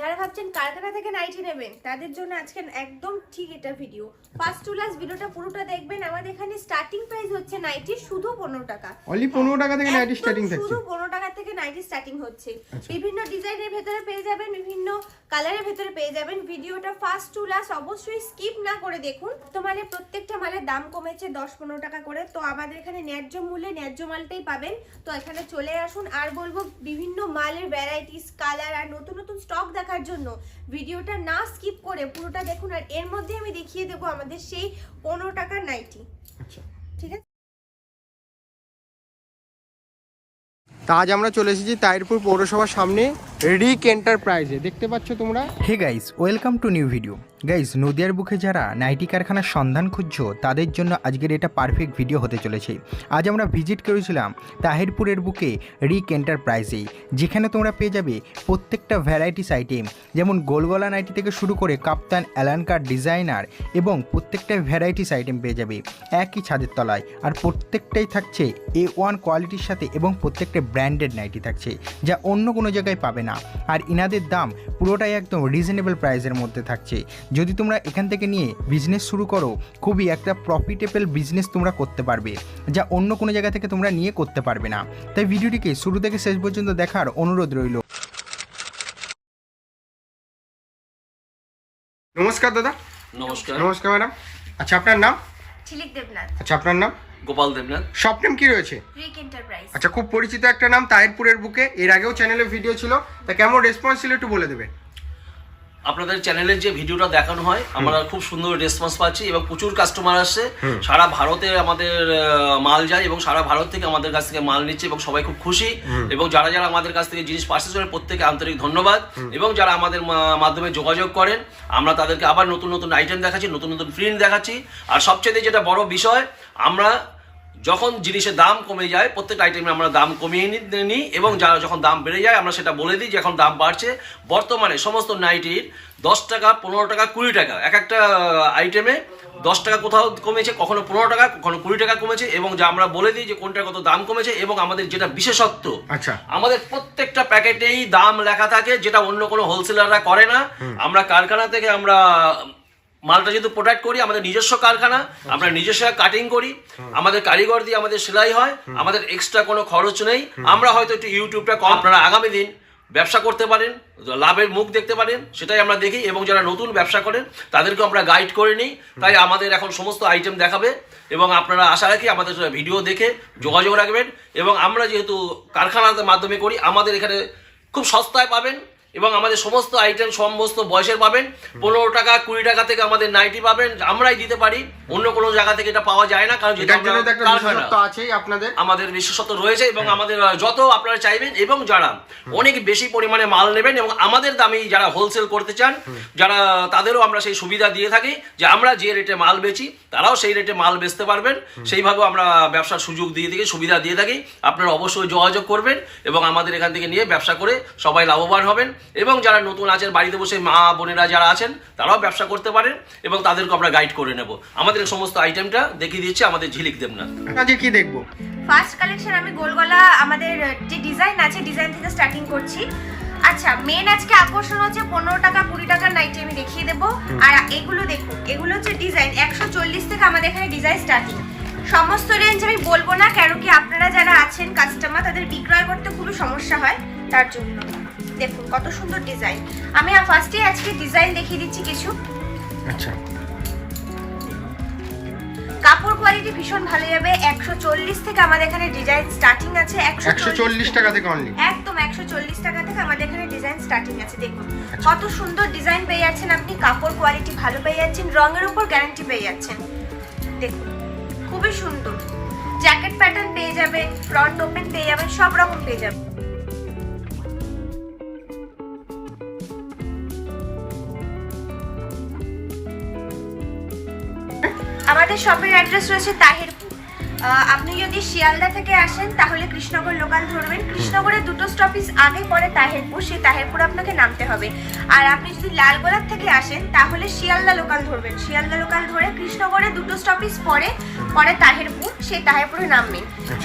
যারা ভাবছেন কারখানা থেকে নাইটি নেবেন তাদের জন্য আজকে একদম ঠিক এটা ভিডিও ফার্স্ট টু লাস্ট ভিডিওটা পুরোটা দেখবেন। আমাদের এখানে স্টার্টিং প্রাইস হচ্ছে নাইটি শুধু পনেরো টাকা। অনলি পনেরো টাকা থেকে নাইটি স্টার্টিং থাকছে শুধু পনেরো টাকা থেকে নাইটি স্টার্টিং হচ্ছে। আচ্ছা। বিভিন্ন ডিজাইনের ভেতরে পেয়ে যাবেন বিভিন্ন কালারের ভেতরে পেয়ে যাবেন। ভিডিওটা ফার্স্ট টু লাস্ট অবশ্যই স্কিপ না করে দেখুন। তো মানে প্রত্যেকটা মালের দাম কমেছে দশ পনেরো টাকা করে। তো আমাদের এখানে ন্যায্য মূল্যে ন্যায্য মালটাই পাবেন। তো এখানে চলে আসুন। আর বলব বিভিন্ন মালের ভ্যারাইটিস কালার আর নতুন নতুন স্টক দেখার জন্য ভিডিওটা না স্কিপ করে পুরোটা দেখুন আর এর মধ্যে আমি দেখিয়ে দেবো আমাদের সেই পনেরো টাকার নাইটি আচ্ছা। ঠিক আছে? তা আজ আমরা চলে এসেছি তাইরপুর পৌরসভার সামনে রিক এন্টারপ্রাইজে। দেখতে পাচ্ছ তোমরা? Hey guys welcome to new video guys নদিয়ার বুকে যারা নাইটি কারখানার সন্ধান খুঁজছো, তাদের জন্য আজকের এটা পারফেক্ট ভিডিও হতে চলেছে। আজ আমরা ভিজিট করেছিলাম তাহিরপুরের বুকে রিক এন্টারপ্রাইজে যেখানে তোমরা পেয়ে যাবে প্রত্যেকটা ভ্যারাইটিস আইটেম যেমন গোলগলা নাইটি থেকে শুরু করে কাপ্তান অ্যালানকার ডিজাইনার এবং প্রত্যেকটা ভ্যারাইটিস আইটেম পেয়ে যাবে একই ছাদের তলায়। আর প্রত্যেকটাই থাকছে এ ওয়ান কোয়ালিটির সাথে এবং প্রত্যেকটা ব্র্যান্ডেড নাইটি থাকছে, যা অন্য কোনো জায়গায় পাবে না। আর ইনাদের দাম পুরোটাই একদম রিজনেবল প্রাইসের মধ্যে থাকছে। যদি তোমরা এখান থেকে নিয়ে বিজনেস শুরু করো খুবই একটা প্রফিটেবল বিজনেস তোমরা করতে পারবে যা অন্য কোনো জায়গা থেকে তোমরা নিয়ে করতে পারবে না। তাই ভিডিওটিকে শুরু থেকে শেষ পর্যন্ত দেখার অনুরোধ রইল। নমস্কার দাদা। নমস্কার। নমস্কার ম্যাডাম। আচ্ছা আপনার নাম? ঝিলিক দেবনাথ। আচ্ছা আপনার নাম? গোপাল দেবনাথ। শপ নেম কি রয়েছে? রিক এন্টারপ্রাইজ। আচ্ছা খুব পরিচিত একটা নাম তাহিরপুরের বুকে। এর আগেও চ্যানেলে ভিডিও ছিল। তা কেমন রেসপন্স ছিল একটু বলে দেবে আপনাদের চ্যানেলের যে ভিডিওটা দেখানো হয় আমরা খুব সুন্দর রেসপন্স পাচ্ছি এবং প্রচুর কাস্টমার আসছে। সারা ভারতে আমাদের মাল যায় এবং সারা ভারত থেকে আমাদের কাছ থেকে মাল নিচ্ছে এবং সবাই খুব খুশি। এবং যারা যারা আমাদের কাছ থেকে জিনিস পার্সেস করেন প্রত্যেকে আন্তরিক ধন্যবাদ। এবং যারা আমাদের মাধ্যমে যোগাযোগ করেন আমরা তাদেরকে আবার নতুন নতুন আইটেম দেখাচ্ছি নতুন নতুন প্রিন্ট দেখাচ্ছি। আর সবচেয়ে যেটা বড় বিষয় আমরা যখন জিনিসের দাম কমে যায় প্রত্যেক আইটেমে আমরা দাম কমিয়ে নিই এবং যা যখন দাম বেড়ে যায় আমরা সেটা বলে দিই যে এখন দাম বাড়ছে। বর্তমানে সমস্ত নাইটির দশ টাকা পনেরো টাকা কুড়ি টাকা। এক একটা আইটেমে দশ টাকা কোথাও কমেছে কখনো পনেরো টাকা কখনো কুড়ি টাকা কমেছে এবং যা আমরা বলে দিই যে কোনটা কত দাম কমেছে এবং আমাদের যেটা বিশেষত্ব আচ্ছা। আমাদের প্রত্যেকটা প্যাকেটেই দাম লেখা থাকে যেটা অন্য কোনো হোলসেলাররা করে না। আমরা কারখানা থেকে আমরা মালটা যেহেতু প্রোডাক্ট করি আমাদের নিজস্ব কারখানা আমরা নিজস্ব কাটিং করি আমাদের কারিগর দিয়ে আমাদের সেলাই হয় আমাদের এক্সট্রা কোনো খরচ নেই। আমরা হয়তো একটু ইউটিউবটা কম আপনারা আগামী দিন ব্যবসা করতে পারেন লাভের মুখ দেখতে পারেন সেটাই আমরা দেখি এবং যারা নতুন ব্যবসা করেন তাদেরকেও আমরা গাইড করে নিই। তাই আমাদের এখন সমস্ত আইটেম দেখাবে এবং আপনারা আশা রাখি আমাদের ভিডিও দেখে যোগাযোগ রাখবেন এবং আমরা যেহেতু কারখানার মাধ্যমে করি আমাদের এখানে খুব সস্তায় পাবেন। এবং আমাদের সমস্ত আইটেম সমস্ত বয়সের পাবেন। পনেরো টাকা কুড়ি টাকা থেকে আমাদের নাইটি পাবেন। আমরাই দিতে পারি। অন্য কোনো জায়গা থেকে এটা পাওয়া যায় না কারণ আপনাদের। আমাদের বিশেষত্ব রয়েছে এবং আমাদের যত আপনারা চাইবেন এবং যারা অনেক বেশি পরিমাণে মাল নেবেন এবং আমাদের দামি যারা হোলসেল করতে চান যারা তাদেরও আমরা সেই সুবিধা দিয়ে থাকি যে আমরা যে রেটে মাল বেচি তারাও সেই রেটে মাল বেচতে পারবেন। সেইভাবে আমরা ব্যবসার সুযোগ দিয়ে থাকি সুবিধা দিয়ে থাকি। আপনারা অবশ্যই যোগাযোগ করবেন এবং আমাদের এখান থেকে নিয়ে ব্যবসা করে সবাই লাভবান হবেন। এবং যারা নতুন আছেন বাড়িতে বসে মা বোনেরা যারা আছেন তারাও ব্যবসা করতে পারেন এবং তাদেরকে আমরা গাইড করে নেব। আমাদের সমস্ত আইটেমটা দেখিয়ে দিচ্ছে আমাদের ঝিলিক দেবনাথ। আজকে কি দেখব? ফার্স্ট কালেকশন আমি গোলগলা আমাদের যে ডিজাইন আছে ডিজাইন থেকে স্টার্টিং করছি। আচ্ছা মেন আজকে আকর্ষণ হচ্ছে পনেরো টাকা কুড়ি টাকার নাইটি আমি দেখিয়ে দেবো। আর এগুলো দেখুন এগুলো হচ্ছে ডিজাইন একশো চল্লিশ থেকে আমাদের এখানে ডিজাইন স্টার্টিং সমস্ত রেঞ্জ আমি বলব না কেন কি আপনারা যারা আছেন কাস্টমার তাদের বিক্রয় করতে খুবই সমস্যা হয় তার জন্য। দেখুন কত সুন্দর ডিজাইন আমি ফার্স্টে আজকে ডিজাইন দেখিয়ে দিচ্ছি কিছু। আচ্ছা। কাপড় কোয়ালিটি ভীষণ ভালো যাবে। একশো চল্লিশ থেকে আমাদের এখানে ডিজাইন স্টার্টিং আছে। একশো চল্লিশ টাকা থেকে অনলি একদম একশো চল্লিশ টাকা থেকে আমাদের এখানে ডিজাইন স্টার্টিং আছে দেখুন। কত সুন্দর ডিজাইন পেয়ে যাচ্ছেন আপনি। কাপড় কোয়ালিটি ভালো পেয়ে যাচ্ছেন। রঙের উপর গ্যারান্টি পেয়ে যাচ্ছেন। দেখুন খুবই সুন্দর। জ্যাকেট প্যাটার্ন পেয়ে যাবে ফ্রন্ট ওপেন পেয়ে যাবেন সব রকম পেয়ে যাবেন। আমাদের শপের অ্যাড্রেস রয়েছে তাহিরপুর। আপনি যদি শিয়ালদা থেকে আসেন তাহলে কৃষ্ণনগর লোকাল ধরবেন। কৃষ্ণনগরের দুটো স্টপেজ আগে পরে তাহেরপুর সেই তাহেরপুর আপনাকে নামতে হবে। আর আপনি যদি লালগোলার থেকে আসেন তাহলে শিয়ালদা লোকাল ধরবেন। শিয়ালদা লোকাল ধরে কৃষ্ণনগরের দুটো স্টপেজ পরে পরে তাহেরপুর সেই তাহেরপুরে নামবেন।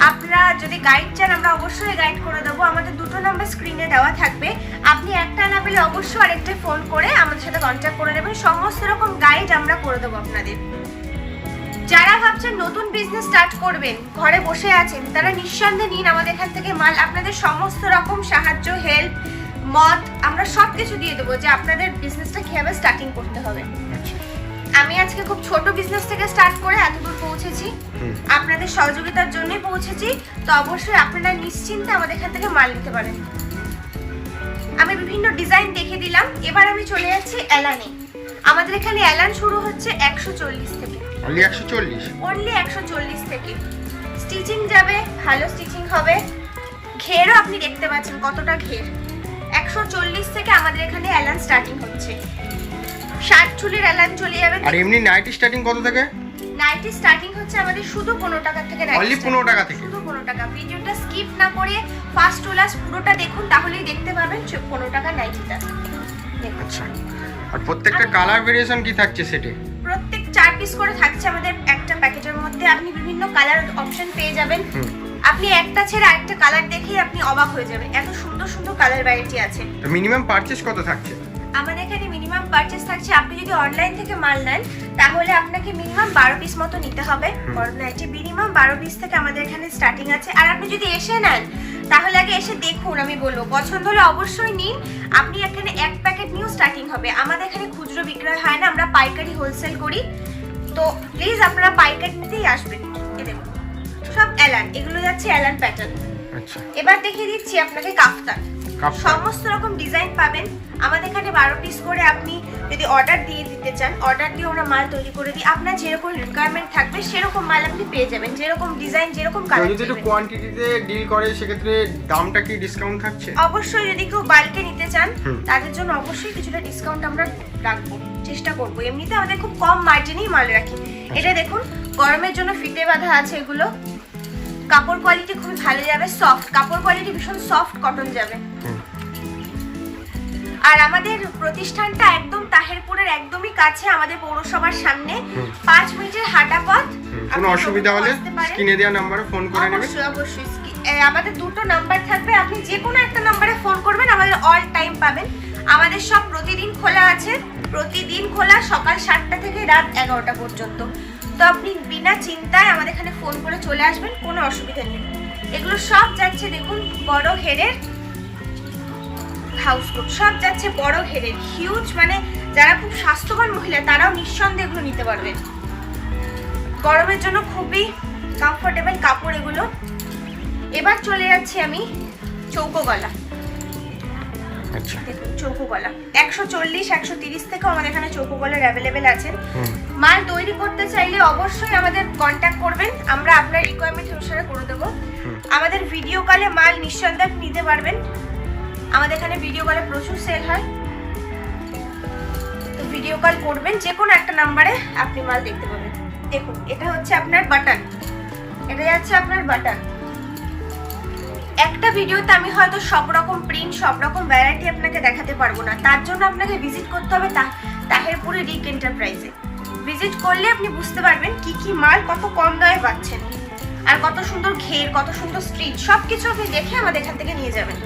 আপনারা যদি গাইড চান আমরা অবশ্যই গাইড করে দেবো। আমাদের দুটো নাম্বার স্ক্রিনে দেওয়া থাকবে। আপনি একটা না পেলে অবশ্যই আরেকটা ফোন করে আমাদের সাথে কন্ট্যাক্ট করে নেবেন। সমস্ত রকম গাইড আমরা করে দেবো আপনাদের। যারা ভাবছেন নতুন বিজনেস স্টার্ট করবেন ঘরে বসে আছেন তারা নিঃসন্দেহে নিন আমাদের এখান থেকে মাল। আপনাদের সমস্ত রকম সাহায্য হেল্প মত আমরা সব কিছু দিয়ে দেবো যে আপনাদের বিজনেসটা কীভাবে স্টার্টিং করতে হবে। আমি আজকে খুব ছোট বিজনেস থেকে স্টার্ট করে এতদূর পৌঁছেছি। আপনাদের সহযোগিতার জন্যই পৌঁছেছি। তো অবশ্যই আপনারা নিশ্চিন্তে আমাদের এখান থেকে মাল নিতে পারেন। আমি বিভিন্ন ডিজাইন দেখে দিলাম। এবার আমি চলে যাচ্ছি অ্যালানে আমাদের এখানে অ্যালান শুরু হচ্ছে একশো চল্লিশ থেকে। অনলি একশো চল্লিশ। অনলি একশো চল্লিশ থেকে। স্টিচিং যাবে ভালো স্টিচিং হবে। ঘেরও আপনি দেখতে পাচ্ছেন কতটা ঘের। একশো চল্লিশ থেকে আমাদের এখানে অ্যালান স্টার্টিং হচ্ছে। ষাট চুলের অ্যালান চলে যাবে। আর এমনি নাইটি স্টার্টিং কত থেকে? নাইটি স্টার্টিং হচ্ছে আমাদের শুধু পনেরো টাকা থেকে Only 15 টাকা থেকে? শুধু পনেরো টাকা। ভিডিওটা স্কিপ না করে ফার্স্ট টু লাস্ট পুরোটা দেখুন তাহলেই দেখতে পাবেন পনেরো টাকা নাইটিটা দেখুন আচ্ছা। আর প্রত্যেকটা কালার ভেরিয়েশন কি থাকছে সেটে চার পিস করে থাকছে আমাদের একটা প্যাকেটের মধ্যে। আপনি বিভিন্ন কালার অপশন পেয়ে যাবেন। আপনি একটা ছেড়ে আরেকটা কালার দেখেই আপনি অবাক হয়ে যাবেন। এত সুন্দর সুন্দর কালার ভ্যারাইটি আছে। তো মিনিমাম পারচেস কত থাকছে? আমাদের এখানে মিনিমাম পারচেস থাকছে। আপনি যদি অনলাইন থেকে মাল নেন তাহলে আপনাকে মিনিমাম বারো পিস মতো নিতে হবে। নাইটি মিনিমাম বারো পিস থেকে আমাদের এখানে স্টার্টিং আছে। আর আপনি যদি এসে নেন তাহলে আগে এসে দেখুন আমি বলব। পছন্দ হলে অবশ্যই নিন। আপনি এখানে এক প্যাকেট নিউ স্টার্টিং হবে। আমাদের এখানে খুচরো বিক্রয় হয় না আমরা পাইকারি হোলসেল করি। তো প্লিজ আপনারা পাইকারি নিতেই আসবেন। এ দেখুন সব অ্যালান এগুলো যাচ্ছে অ্যালান প্যাটার্ন আচ্ছা। এবার দেখিয়ে দিচ্ছি আপনাকে কাফতার কাফতান। সমস্ত রকম ডিজাইন পাবেন। আমাদের এখানে বারো পিস করে আপনি যদি অর্ডার দিয়ে দিতে চান অর্ডার দিয়ে আমরা মাল তৈরি করে দিই আপনার যেরকম রিকোয়ারমেন্ট থাকবে সেরকম মাল আপনি পেয়ে যাবেন। যেরকম ডিজাইন যেরকম কালার যদি একটু কোয়ান্টিটিতে ডিল করে সেক্ষেত্রে দামটা কি ডিসকাউন্ট থাকছে? অবশ্যই যদি কেউ বাল্কে নিতে চান তাদের জন্য অবশ্যই কিছুটা ডিসকাউন্ট আমরা রাখব চেষ্টা করব। এমনিতে আমাদের খুব কম মার্জিনেই মাল রাখি। এটা দেখুন গরমের জন্য ফিতে বাঁধা আছে এগুলো। কাপড় কোয়ালিটি খুবই ভালো যাবে সফট কাপড় কোয়ালিটি ভীষণ সফট কটন যাবে। আর আমাদের প্রতিষ্ঠানটা একদম তাহেরপুরের একদমই কাছে আমাদের পৌরসভার সামনে। পাঁচ মিনিটের হাঁটা পথ কোনো অসুবিধা হলে স্ক্রিনে দেওয়া নাম্বারে ফোন করে নেবে অবশ্যই অবশ্যই। আমাদের দুটো নাম্বার থাকবে। আপনি যে কোনো একটা নাম্বারে ফোন করবেন আমাদের অল টাইম পাবেন। আমাদের সব প্রতিদিন খোলা আছে। প্রতিদিন খোলা সকাল সাতটা থেকে রাত এগারোটা পর্যন্ত। তো আপনি বিনা চিন্তায় আমাদের এখানে ফোন করে চলে আসবেন, কোনো অসুবিধা নেই। এগুলো সব যাচ্ছে দেখুন, বড় হেডের হাউস কোট সব যাচ্ছে বড় হেডের হিউজ মানে যারা খুব স্বাস্থ্যবান মহিলা, তারাও নিঃসন্দেহে এগুলো নিতে পারবেন গরমের জন্য খুবই কমফোর্টেবল কাপড় এগুলো। এবার চলে যাচ্ছি আমি চৌকো গলা। আচ্ছা। চৌকো গলা একশো চল্লিশ একশো তিরিশ থেকেও আমাদের এখানে চৌকো গলার অ্যাভেলেবেল আছে মাল তৈরি করতে চাইলে অবশ্যই আমাদের কন্ট্যাক্ট করবেন। আমরা আপনার রিকোয়ারমেন্ট অনুসারে করে দেবো। আমাদের ভিডিও কলে মাল নিঃসন্দেহে নিতে পারবেন। আমাদের এখানে ভিডিও কলে প্রচুর সেল হয়। তো ভিডিও কল করবেন যে কোনো একটা নাম্বারে আপনি মাল দেখতে পাবেন। দেখুন এটা হচ্ছে আপনার বাটন এটা যাচ্ছে আপনার বাটন একটা ভিডিওতে আমি হয়তো সব রকম প্রিন্ট সব রকম ভ্যারাইটি আপনাকে দেখাতে পারব না। তার জন্য আপনাকে ভিজিট করতে হবে তাহেরপুরে রিক এন্টারপ্রাইজে ভিজিট করলে আপনি বুঝতে পারবেন কি কি মাল কত কম দামে পাচ্ছেন। আর কত সুন্দর ঘের কত সুন্দর স্ট্রিট সব কিছু আপনি দেখে আমাদের এখান থেকে নিয়ে যাবেন।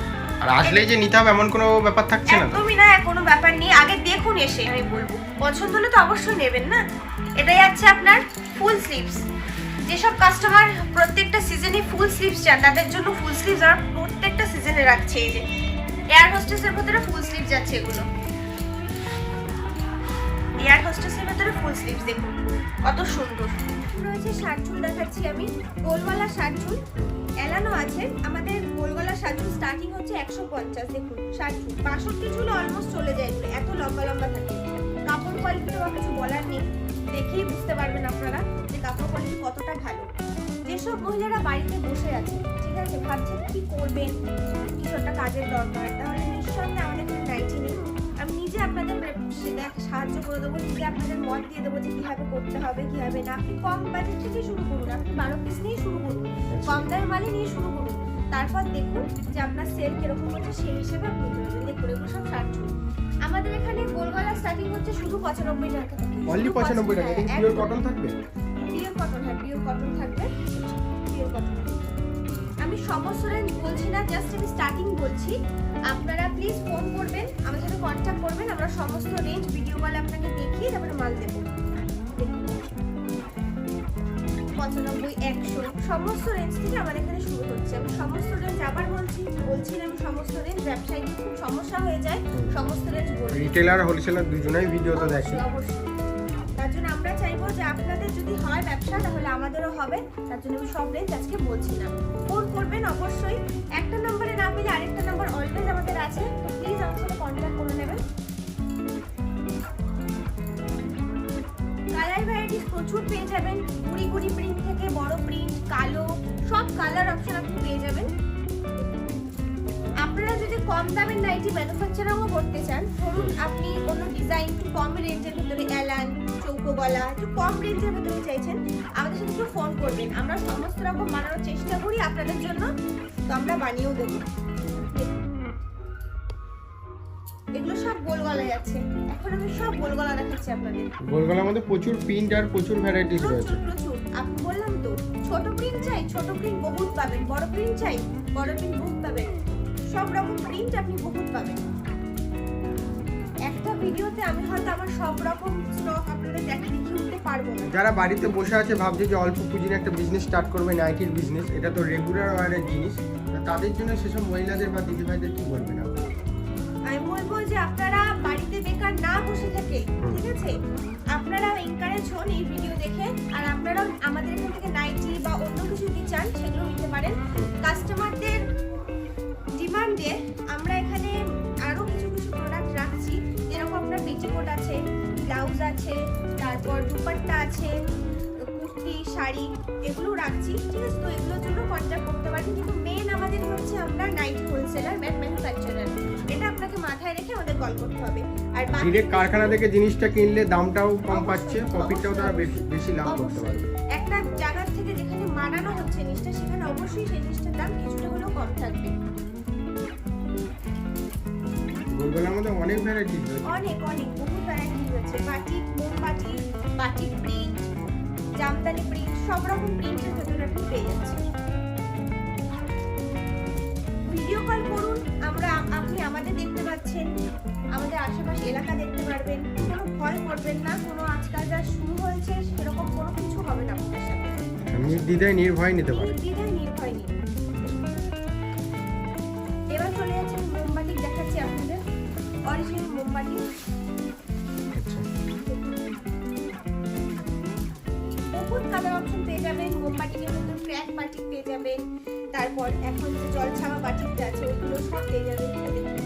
আর আসলেই যে নিতে হবে এমন কোনো ব্যাপার থাকছে না একদমই না কোনো ব্যাপার নেই। আগে দেখুন এসে আমি বলব। পছন্দ হলে তো অবশ্যই নেবেন না। এটাই যাচ্ছে আপনার ফুল স্লিভস যেসব কাস্টমার প্রত্যেকটা সিজনে ফুল স্লিভস চান, তাদের জন্য ফুল স্লিভস আর প্রত্যেকটা সিজনে রাখছে এই যে এয়ার হোস্টেসের ভেতরে ফুল স্লিভ যাচ্ছে এগুলো। এয়ার হোস্টেসের ভেতরে ফুল স্লিভস দেখুন, কত সুন্দর। রয়েছে শার্ট চুল দেখাচ্ছি আমি গোলওয়ালা শার্ট চুল, এলানো আছে। আমাদের গোলগলা শার্ট চুল স্টার্টিং হচ্ছে একশো পঞ্চাশ, দেখুন, শার্ট চুল। বাষট্টি চুল অলমোস্ট চলে যায় এত লম্বা লম্বা থাকে। কাপড় কোয়ালিটি আমার কিছু বলার নেই, দেখেই বুঝতে পারবেন আপনারা যেসব মহিলারা বাড়িতে বসে আছে ঠিক আছে? ভাবছেন কি করবেন? কিছু একটা কাজের দরকার। তাহলে নিঃসন্দেহে আমাদের নাইটি নেই। আমি নিজে আপনাদের সাহায্য করে দেবো নিজে আপনাদের মত দিয়ে দেবো যে কীভাবে করতে হবে কীভাবে না। আপনি কম বাজেট থেকে শুরু করুন আপনি বারো পিস নিয়ে শুরু করুন কম দামের মালই নিয়ে শুরু করুন। তারপর দেখুন যে আপনার সেল কীরকম হচ্ছে সেই হিসেবে আপনি করবেন দেখুন এগুলো সব ষাট চুল আমাদের এখানে গোলগলা স্টার্টিং হচ্ছে শুধু পঁচানব্বই টাকা থেকে। অনলি পঁচানব্বই টাকা পিওর কটন থাকবে? কটন হ্যাঁ পিওর কটন থাকবে পিওর কটন আমি সমস্ত রেঞ্জ বলছি না জাস্ট আমি স্টার্টিং বলছি। আপনারা প্লিজ ফোন করবেন আমার সাথে কন্ট্যাক্ট করবেন আমরা সমস্ত রেঞ্জ ভিডিও কলে আপনাকে দেখিয়ে তারপরে মাল দেবো। পঁচানব্বই একশো সমস্ত রেঞ্জ থেকে আমার এখানে শুরু হচ্ছে। আমি সমস্ত রেঞ্জ আবার বলছি বলছি আমি সমস্ত রেঞ্জ ব্যবসায়ী খুব সমস্যা হয়ে যায় সমস্ত রেঞ্জ রিটেলার হোলসেলার দুজনেই ভিডিও তো দেখে। অবশ্যই। তার জন্য আমরা চাইব যে আপনাদের যদি হয় ব্যবসা, তাহলে আমাদেরও হবে। তার জন্য আমি সব রেঞ্জ আজকে বলছি না। ফোন করবেন অবশ্যই। একটা নম্বরে না পেলে আরেকটা নাম্বার অলওয়েজ আমাদের আছে। তো প্লিজ আমার সাথে কন্ট্যাক্ট করে নেবেন। কালার ভ্যারাইটিস প্রচুর পেয়ে যাবেন। কুড়ি কুড়ি প্রিন্ট থেকে বড় প্রিন্ট কালো, সব কালার অপশন আপনি পেয়ে যাবেন। আপনারা যদি কম দামের নাইটি ম্যানুফ্যাকচারিংও করতে চান, ধরুন আপনি কোনো ডিজাইন কম রেঞ্জের ভিতরে অ্যালান গলা একটু কম রেঞ্জের ভিতরে চাইছেন আমাদের সাথে একটু ফোন করবেন। আমরা সমস্ত রকম বানানোর চেষ্টা করি আপনাদের জন্য তো আমরা বানিয়েও দেবো এগুলো সব গোল এখন আমি সব গোল গলা দেখাচ্ছি আপনাদের। গোলগলার মধ্যে প্রচুর প্রিন্ট আর প্রচুর ভ্যারাইটিস রয়েছে। প্রচুর। প্রচুর আপনি বললাম তো ছোট প্রিন্ট চাই ছোট প্রিন্ট বহুত পাবেন। বড় প্রিন্ট চাই বড় প্রিন্ট বহুত পাবেন। সব রকম প্রিন্ট আপনি বহুত পাবেন। একটা ভিডিওতে আমি হয়তো আমার সব রকম স্টক আপনাদের দেখিয়ে উঠতে পারব না। যারা বাড়িতে বসে আছে ভাবছে যে অল্প পুঁজির একটা বিজনেস স্টার্ট করবে নাইটির বিজনেস এটা তো রেগুলার ওয়ারের জিনিস। তাদের জন্য সেসব মহিলাদের বা দিদিভাইদের কি বলবেন আপনি? আমি বলব যে আপনারা বাড়িতে বেকার না বসে থেকে ঠিক আছে? আপনারা এনকারেজ হন এই ভিডিও দেখে আর আপনারাও আমাদের এখান থেকে নাইটি বা অন্য কিছু যদি চান সেগুলো নিতে পারেন। কাস্টমারদের ডিমান্ডে ব্লাউজ আছে তারপর দুপাট্টা আছে কুর্তি শাড়ি এগুলো রাখছি। ঠিক আছে তো এগুলোর জন্য কন্ট্যাক্ট করতে পারেন কিন্তু মেন আমাদের হচ্ছে আমরা নাইটি হোলসেলার ম্যাট ম্যানুফ্যাকচারার এটা আপনাকে মাথায় রেখে আমাদের কল করতে হবে। আর ডিরেক্ট কারখানা থেকে জিনিসটা কিনলে দামটাও কম পাচ্ছে প্রফিটটাও তারা বেশি বেশি লাভ করতে পারবে। একটা জায়গা থেকে যেখানে মানানো হচ্ছে জিনিসটা সেখানে অবশ্যই সেই জিনিসটার দাম কিছুটা হলেও কম থাকবে। গোলগলার মধ্যে অনেক ভ্যারাইটিস রয়েছে অনেক অনেক বহু ভ্যারাইটি রয়েছে বাটিক মোমবাটি বাটিক প্রিন্ট জামদানি প্রিন্ট সব রকম প্রিন্টের ভেতরে আপনি পেয়ে যাচ্ছেন। ভিডিও কল করুন আমরা আপনি আমাদের দেখতে পাচ্ছেন আমাদের আশেপাশে এলাকা দেখতে পারবেন। কোনো ভয় করবেন না কোনো আজকাল যা শুরু হয়েছে সেরকম কোনো কিছু হবে না আপনাদের সাথে। নির্দ্বিধায় নির্ভয় নিতে পারে। নির্দ্বিধায় নির্ভয় নিন এবার চলে যাচ্ছে মোমবাতি দেখাচ্ছি আপনাদের। অরিজিনাল মোমবাতি। পেয়ে যাবেন মোমবাটিকের মধ্যে ক্র্যাক বাটিক পেয়ে যাবেন। তারপর এখন যে জল ছাওয়া বাটিকটা আছে ওইগুলো সব পেয়ে যাবেন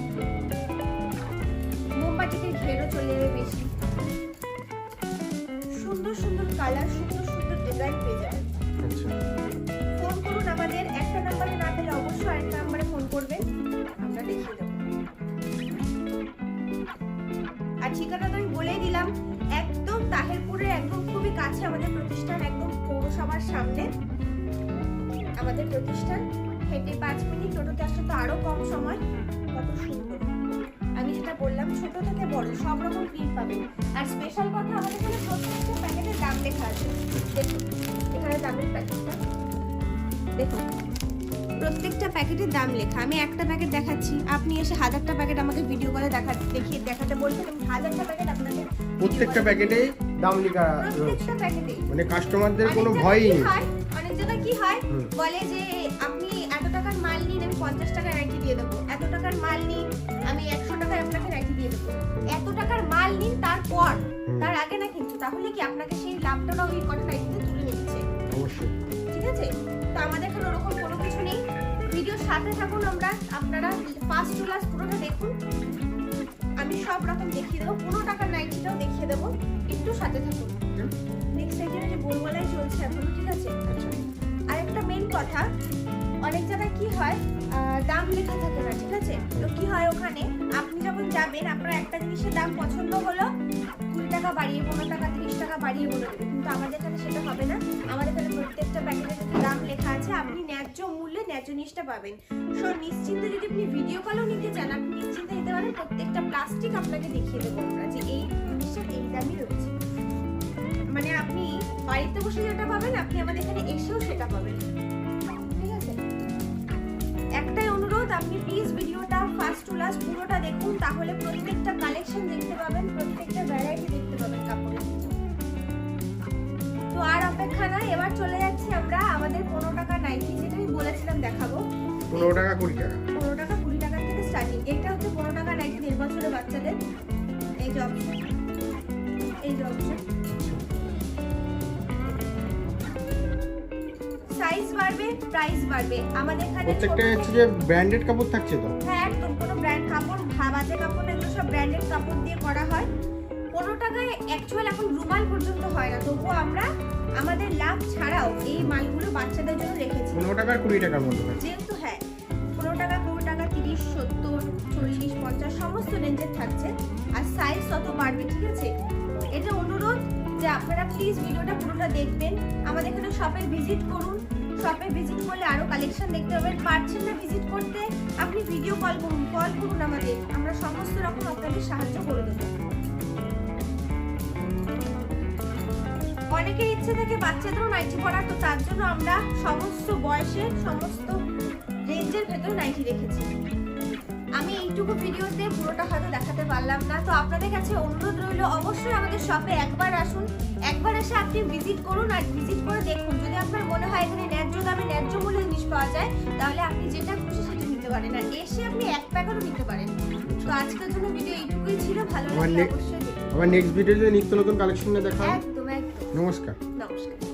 ছোট থেকে বড় সব রকম প্রিন্ট পাবেন আর স্পেশাল কথা আমাদের এখানে প্রত্যেকটা প্যাকেটের দাম লেখা আছে। দেখুন এখানে দামের প্যাকেটটা। দেখুন প্রত্যেকটা প্যাকেটের দাম লেখা। আমি একটা প্যাকেট দেখাচ্ছি। আপনি এসে হাজারটা প্যাকেট আমাকে ভিডিও কলে দেখা দেখিয়ে দেখাতে বলছেন আমি হাজারটা প্যাকেট আপনাকে প্রত্যেকটা প্যাকেটে দাম লেখা প্রত্যেকটা প্যাকেটে। মানে কাস্টমারদের কোনো ভয়ই নেই। অনেক জায়গায় কি হয়? বলে যে আপনি এত টাকার মাল নিন আমি পঞ্চাশ টাকার নাইটি দিয়ে দেবো। এত টাকার মাল নিন আমি একশো টাকায় আপনাকে দিয়ে দেবো। এত টাকার মাল নিন তারপর। তার আগে না কিন্তু তাহলে কি আপনাকে সেই লাভটা ওই কটা নাইটিতে তুলে নিচ্ছে অবশ্যই। ঠিক আছে? তো আমাদের এখানে ওরকম কোনো কিছু নেই। ভিডিওর সাথে থাকুন আমরা। আপনারা ফার্স্ট টু লাস্ট পুরোটা দেখুন। আমি সব রকম দেখিয়ে দেবো। পনেরো টাকার নাইটিটাও দেখিয়ে দেবো। একটু সাথে থাকুন। নেক্সট সাইডে যে বোলগলায় চলছে এখন ঠিক আছে? আচ্ছা। আরেকটা মেন কথা অনেক জায়গায় কি হয় দাম লেখা থাকে না, ঠিক আছে? তো কি হয় ওখানে? আপনি যখন যাবেন, আপনার একটা জিনিসের দাম পছন্দ হলো, কুড়ি টাকা বাড়িয়ে, পনেরো টাকা, তিরিশ টাকা বাড়িয়ে বলে দেবে। কিন্তু আমাদের এখানে সেটা হবে না। আমাদের এখানে প্রত্যেকটা প্যাকেটে যদি দাম লেখা আছে। আপনি ন্যায্য মূল্যে ন্যায্য জিনিসটা পাবেন। সো নিশ্চিন্তে যদি আপনি ভিডিও কলও নিতে চান, আপনি নিশ্চিন্তে নিতে পারেন, প্রত্যেকটা প্লাস্টিক আপনাকে দেখিয়ে দেবো আমরা যে এই জিনিসটার এই দামই রয়েছে। মানে আপনি বাড়িতে বসে যেটা পাবেন, আপনি আমাদের এখানে এসেও সেটা পাবেন। অনুরোধ আপনি প্লিজ ভিডিওটা ফার্স্ট টু লাস্ট পুরোটা দেখুন তাহলে প্রত্যেকটা কালেকশন দেখতে পাবেন প্রত্যেকটা ভ্যারাইটি দেখতে পাবেন কাপড়ের তো আর অপেক্ষা নয় এবার চলে যাচ্ছি আমরা আমাদের পনেরো টাকা নাইটি যেটা আমি বলেছিলাম দেখাবো। পনেরো টাকা কুড়ি টাকা। পনেরো টাকা কুড়ি টাকা থেকে স্টার্টিং এটা হচ্ছে পনেরো টাকা নাইটি দেড় বছরের বাচ্চাদের। এই যে অপশন এই যে প্রাইস বাড়বে। আমাদের এখানে প্রত্যেকটা হচ্ছে যে ব্র্যান্ডেড কাপড় থাকছে তো? হ্যাঁ একদম কোনো ব্র্যান্ড কাপড় বাজে কাপড় এগুলো সব ব্র্যান্ডেড কাপড় দিয়ে করা হয়। পনেরো টাকায় অ্যাকচুয়াল এখন রুমাল পর্যন্ত হয় না তবুও আমরা আমাদের লাভ ছাড়াও এই মালগুলো বাচ্চাদের জন্য রেখেছি। পনেরো টাকা কুড়ি টাকার মধ্যে যেহেতু হ্যাঁ পনেরো টাকা কুড়ি টাকা তিরিশ সত্তর চল্লিশ পঞ্চাশ সমস্ত রেঞ্জের থাকছে। আর সাইজ তত বাড়বে ঠিক আছে? এটা অনুরোধ যে আপনারা প্লিজ ভিডিওটা পুরোটা দেখবেন। আমাদের এখানে শপে ভিজিট করুন। শপে ভিজিট করলে আরও কালেকশন দেখতে পাবেন। পারছেন না ভিজিট করতে, আপনি ভিডিও কল করুন কল করুন আমাদের। আমরা সমস্ত রকম আপনাদের সাহায্য করে দেবো। অনেকের ইচ্ছে থাকে বাচ্চাদেরও নাইটি পড়ার, তো তার জন্য আমরা সমস্ত বয়সের সমস্ত রেঞ্জের ভেতর নাইটি রেখেছি। আমি এইটুকু ভিডিওতে পুরোটা হয়তো দেখাতে পারলাম না। তো আপনাদের কাছে অনুরোধ রইল, অবশ্যই আমাদের শপে একবার আসুন। একবার এসে আপনি ভিজিট করুন আর ভিজিট করে দেখুন। যদি আপনার মনে হয় এখানে ন্যায্য দামে ন্যায্য মূল্যে জিনিস পাওয়া যায় তাহলে আপনি যেটা খুশি সেটা নিতে পারেন। আর এসে আপনি এক প্যাকেটও নিতে পারেন। তো আজকের জন্য ভিডিও এইটুকুই ছিল। ভালো আমার লাগলে অবশ্যই। আবার নেক্সট ভিডিওতে নিত্য নতুন কালেকশন নিয়ে দেখা হবে। একদম একদম। নমস্কার। নমস্কার।